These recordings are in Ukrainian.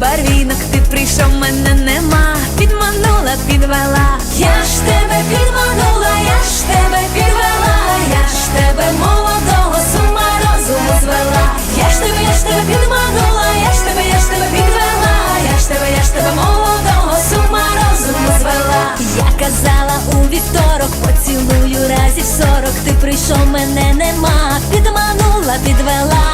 барвінок. Ти прийшов, мене нема, підманула, підвела. Я ж тебе підманула, я ж тебе підвела, я ж тебе молодого з ума розуму звела. Я ж тебе, я ж тебе підманула, я ж тебе, я ж тебе підвела, я ж тебе, я ж тебе молодого з ума розуму звела. Я казала у вівторок, поцілую разів сорок. Ти прийшов, мене нема, підманула, підвела.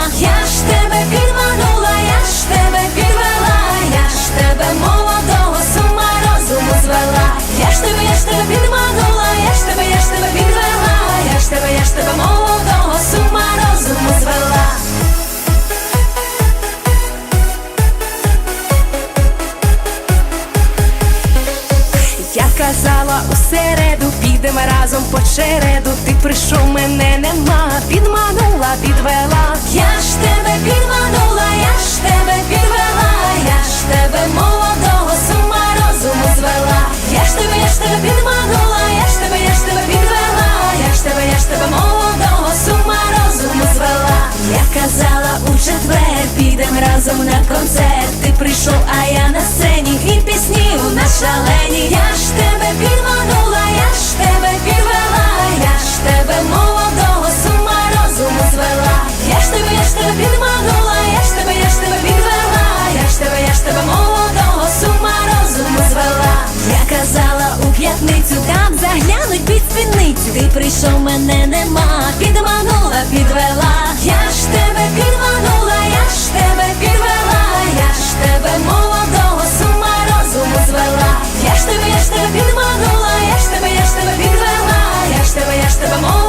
Казала у середу, підемо разом по череду. Ти прийшов, мене нема, підманула, підвела. Я ж тебе підманула, прийшов, мене нема, підманула, підвела. Я ж тебе підманула, я ж тебе підвела, я ж тебе молодого сума ума розуму звела. Я ж тебе, я ж тебе підманула, я ж тебе, я ж тебе підвела, я ж тебе, я ж тебе молодого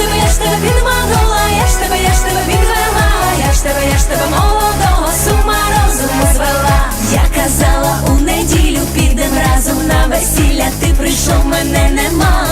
тебе, я ж тебе підманула, я ж тебе, я ж тебе підвела, я ж тебе, я ж тебе молодого сума ума розуму звела. Я казала у неділю, підем разом на весілля. Ти прийшов, мене нема.